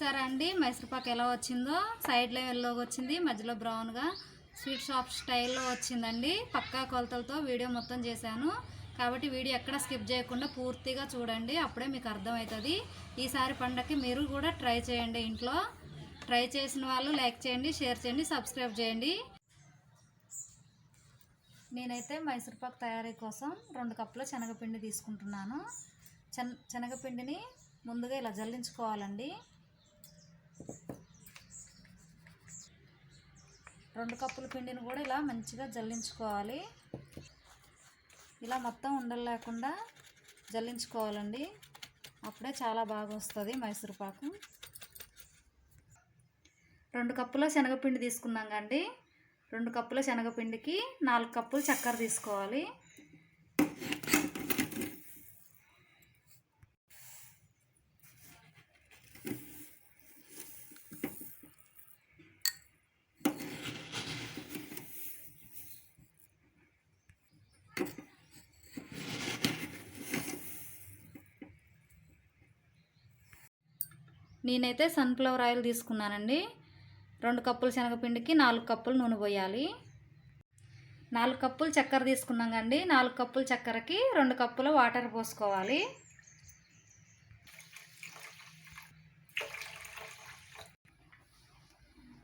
చూసారా అండి మైసూర్పాక్ ఎలా వచ్చిందో? సైడ్లో ఎల్లోగా వచ్చింది మధ్యలో బ్రౌన్గా స్వీట్ షాప్ స్టైల్లో వచ్చిందండి. పక్కా కొలతలతో వీడియో మొత్తం చేశాను. కాబట్టి వీడియో ఎక్కడ స్కిప్ చేయకుండా పూర్తిగా చూడండి. అప్పుడే మీకు అర్థమవుతుంది. ఈసారి పండగకి మీరు కూడా ట్రై చేయండి ఇంట్లో. ట్రై చేసిన వాళ్ళు లైక్ చేయండి షేర్ చేయండి సబ్స్క్రైబ్ చేయండి. నేనైతే మైసూర్పాక్ తయారీ కోసం రెండు కప్పుల శనగపిండి తీసుకుంటున్నాను. శన శనగపిండిని ముందుగా ఇలా జల్లించుకోవాలండి. రెండు కప్పుల పిండిని కూడా ఇలా మంచిగా జల్లించుకోవాలి. ఇలా మొత్తం ఉండలు లేకుండా జల్లించుకోవాలండి. అప్పుడే చాలా బాగా వస్తుంది మైసూర్పాకు రెండు కప్పుల శనగపిండి తీసుకున్నాం కండి. రెండు కప్పుల శనగపిండికి నాలుగు కప్పులు చక్కెర తీసుకోవాలి. నేనైతే సన్ఫ్లవర్ ఆయిల్ తీసుకున్నానండి. రెండు కప్పులు శనగపిండికి నాలుగు కప్పులు నూనె పోయాలి. నాలుగు కప్పులు చక్కెర తీసుకున్నాం కండి. నాలుగు కప్పులు చక్కెరకి రెండు కప్పుల వాటర్ పోసుకోవాలి.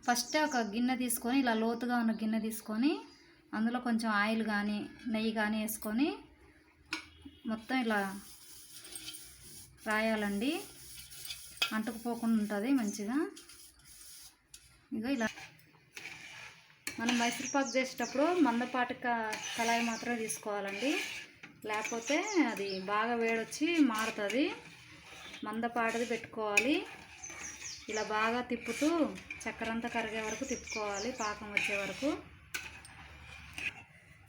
ఫస్ట్ ఒక గిన్నె తీసుకొని ఇలా లోతుగా ఉన్న గిన్నె తీసుకొని అందులో కొంచెం ఆయిల్ కానీ నెయ్యి కానీ వేసుకొని మొత్తం ఇలా రాయాలండి. అంటుకుపోకుండా ఉంటుంది మంచిగా. ఇగో ఇలా. మనం మైసూర్పాకు చేసేటప్పుడు మందపాటి క- కళాయి మాత్రమే తీసుకోవాలండి. లేకపోతే అది బాగా వేడొచ్చి మారుతుంది. మందపాటిది పెట్టుకోవాలి. ఇలా బాగా తిప్పుతూ చక్కెర అంతా కరిగే వరకు తిప్పుకోవాలి పాకం వచ్చే వరకు.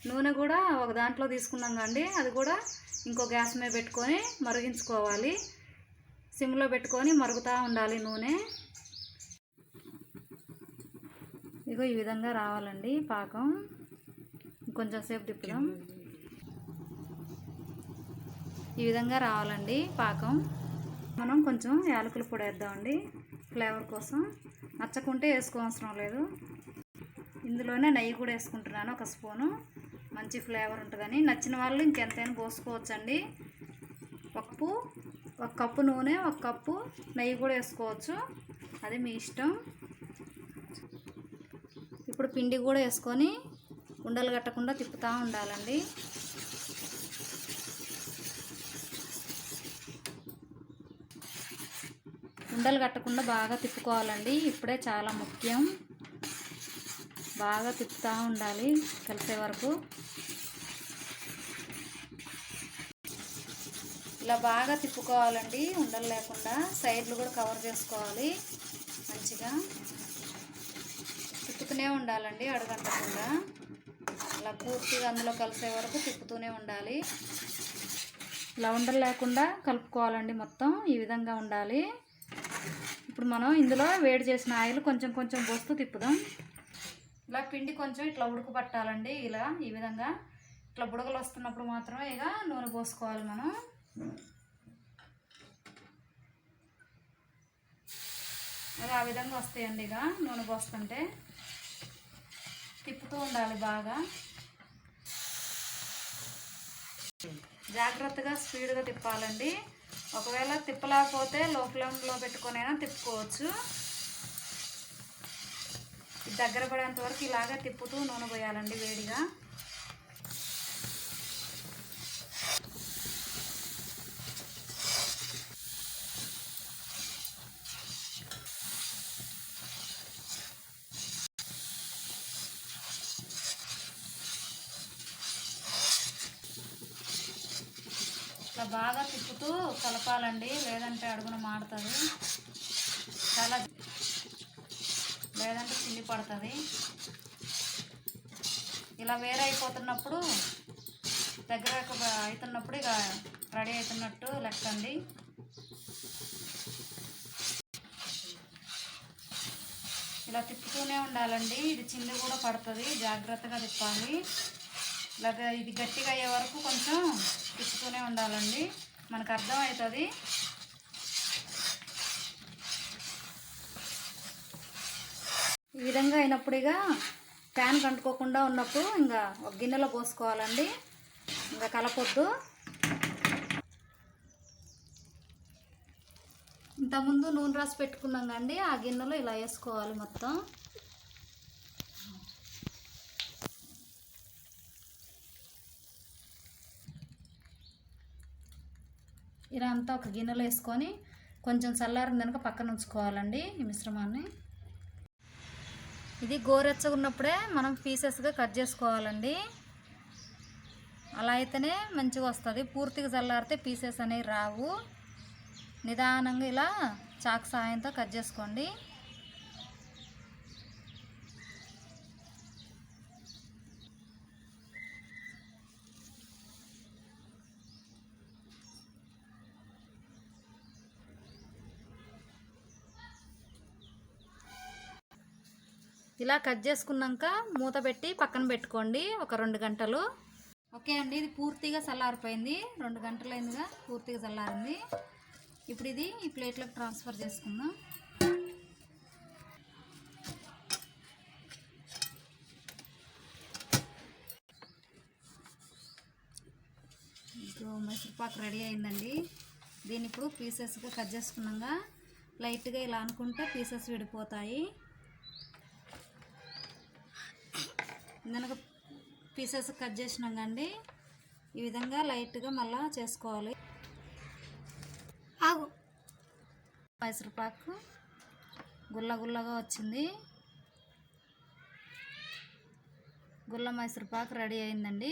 నూనె కూడా ఒక దాంట్లో తీసుకున్నాం కండి. అది కూడా ఇంకో గ్యాస్ మీద పెట్టుకొని మరిగించుకోవాలి. సిమ్లో పెట్టుకొని మరుగుతూ ఉండాలి నూనె. ఇగో ఈ విధంగా రావాలండి పాకం. ఇంకొంచెం సేపు తిప్పుదాం. ఈ విధంగా రావాలండి పాకం. మనం కొంచెం యాలకుల పొడి వేద్దామండి ఫ్లేవర్ కోసం. నచ్చకుంటే వేసుకోవసరం లేదు. ఇందులోనే నెయ్యి కూడా వేసుకుంటున్నాను ఒక స్పూను. మంచి ఫ్లేవర్ ఉంటుందని. నచ్చిన వాళ్ళు ఇంకెంతైనా పోసుకోవచ్చండి. పప్పు ఒక కప్పు నూనె ఒక కప్పు నెయ్యి కూడా వేసుకోవచ్చు. అది మీ ఇష్టం. ఇప్పుడు పిండి కూడా వేసుకొని ఉండలు కట్టకుండా తిప్పుతూ ఉండాలండి. ఉండలు కట్టకుండా బాగా తిప్పుకోవాలండి. ఇప్పుడే చాలా ముఖ్యం. బాగా తిప్పుతూ ఉండాలి కలిసే వరకు. ఇలా బాగా తిప్పుకోవాలండి ఉండలు లేకుండా. సైడ్లు కూడా కవర్ చేసుకోవాలి మంచిగా. తిప్పుతూనే ఉండాలండి అడుగంటకుండా. ఇలా పూర్తిగా అందులో కలిసే వరకు తిప్పుతూనే ఉండాలి. ఇలా ఉండలు లేకుండా కలుపుకోవాలండి మొత్తం ఈ విధంగా ఉండాలి. ఇప్పుడు మనం ఇందులో వేడి చేసిన ఆయిల్ కొంచెం కొంచెం పోస్తూ తిప్పుదాం. ఇలా పిండి కొంచెం ఇట్లా ఉడుకు పట్టాలండి ఇలా ఈ విధంగా. ఇట్లా బుడగలు వస్తున్నప్పుడు మాత్రమే ఇక నూనె పోసుకోవాలి మనం. అది ఆ విధంగా వస్తాయండి ఇక నూనె పోస్తుంటే. తిప్పుతూ ఉండాలి బాగా. జాగ్రత్తగా స్పీడ్గా తిప్పాలండి. ఒకవేళ తిప్పలేకపోతే లో ఫ్లేమ్లో పెట్టుకొనైనా తిప్పుకోవచ్చు. దగ్గర పడేంత వరకు ఇలాగే తిప్పుతూ నూనె పోయాలండి వేడిగా. ఇట్లా బాగా తిప్పుతూ కలపాలండి. లేదంటే అడుగున మాడుతుంది. చాలా లేదంటే చిల్లి పడుతుంది. ఇలా వేరే అయిపోతున్నప్పుడు దగ్గర అవుతున్నప్పుడు ఇక రెడీ అవుతున్నట్టు లెక్కండి. ఇలా తిప్పుతూనే ఉండాలండి. ఇది చిల్లి కూడా పడుతుంది. జాగ్రత్తగా తిప్పాలి. ఇలాగ ఇది గట్టిగా అయ్యే వరకు కొంచెం తిప్పుతూనే ఉండాలండి. మనకు అర్థమవుతుంది. విధంగా అయినప్పుడు ఇక ప్యాన్ కంటుకోకుండా ఉన్నప్పుడు ఇంకా ఒక గిన్నెలో పోసుకోవాలండి. ఇంకా కలపొద్దు. ఇంతకుముందు నూనె రాసి పెట్టుకున్నాం కండి ఆ గిన్నెలో ఇలా వేసుకోవాలి మొత్తం. ఇలా అంతా ఒక గిన్నెలో వేసుకొని కొంచెం చల్లారిన కనుక పక్కన ఉంచుకోవాలండి ఈ మిశ్రమాన్ని. ఇది గోరెచ్చగా ఉన్నప్పుడే మనం పీసెస్గా కట్ చేసుకోవాలండి. అలా అయితేనే మంచిగా వస్తుంది. పూర్తిగా చల్లారితే పీసెస్ అనేవి రావు. నిదానంగా ఇలా చాక్ సాయంతో కట్ చేసుకోండి. ఇలా కట్ చేసుకున్నాక మూత పెట్టి పక్కన పెట్టుకోండి ఒక రెండు గంటలు. ఓకే అండి ఇది పూర్తిగా చల్లారిపోయింది. రెండు గంటలైందిగా పూర్తిగా చల్లారింది. ఇప్పుడు ఇది ఈ ప్లేట్లోకి ట్రాన్స్ఫర్ చేసుకుందాం. ఇప్పుడు మైసూర్పాకు రెడీ అయిందండి. దీన్ని ఇప్పుడు పీసెస్గా కట్ చేసుకున్నాక లైట్గా ఇలా అనుకుంటే పీసెస్ విడిపోతాయి. ఇందనక పీసెస్ కట్ చేసినాం కండి. ఈ విధంగా లైట్గా మళ్ళా చేసుకోవాలి. ఆగు. మైసూరుపాకు గుల్ల గుల్లగా వచ్చింది. గుల్ల మైసూరుపాకు రెడీ అయిందండి.